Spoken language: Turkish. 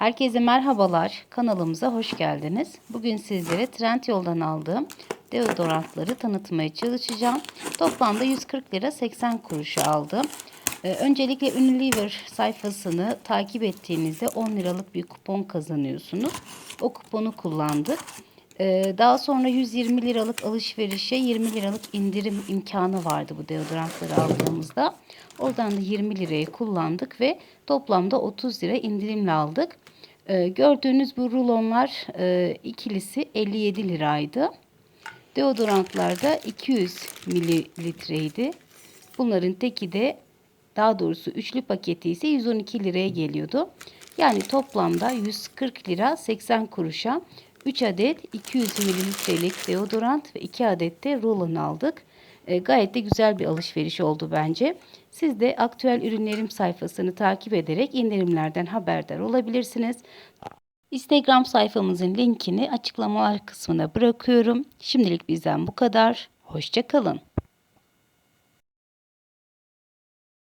Herkese merhabalar. Kanalımıza hoş geldiniz. Bugün sizlere Trendyol'dan aldığım deodorantları tanıtmaya çalışacağım. Toplamda 140 lira 80 kuruşa aldım. Ee, öncelikle Unilever sayfasını takip ettiğinizde 10 liralık bir kupon kazanıyorsunuz. O kuponu kullandık. Ee, daha sonra 120 liralık alışverişe 20 liralık indirim imkanı vardı bu deodorantları aldığımızda. Oradan da 20 liraya kullandık ve toplamda 30 lira indirimle aldık. Ee, gördüğünüz bu rulonlar e, ikilisi 57 liraydı. Deodorantlar da 200 mililitreydi. Bunların teki de daha doğrusu üçlü paketi ise 112 liraya geliyordu. Yani toplamda 140 lira 80 kuruşa 3 adet 200 mililitrelik deodorant ve 2 adet de rulon aldık. E, gayet de güzel bir alışveriş oldu bence. Siz de aktüel ürünlerim sayfasını takip ederek indirimlerden haberdar olabilirsiniz. Instagram sayfamızın linkini açıklamalar kısmına bırakıyorum. Şimdilik bizden bu kadar. Hoşçakalın.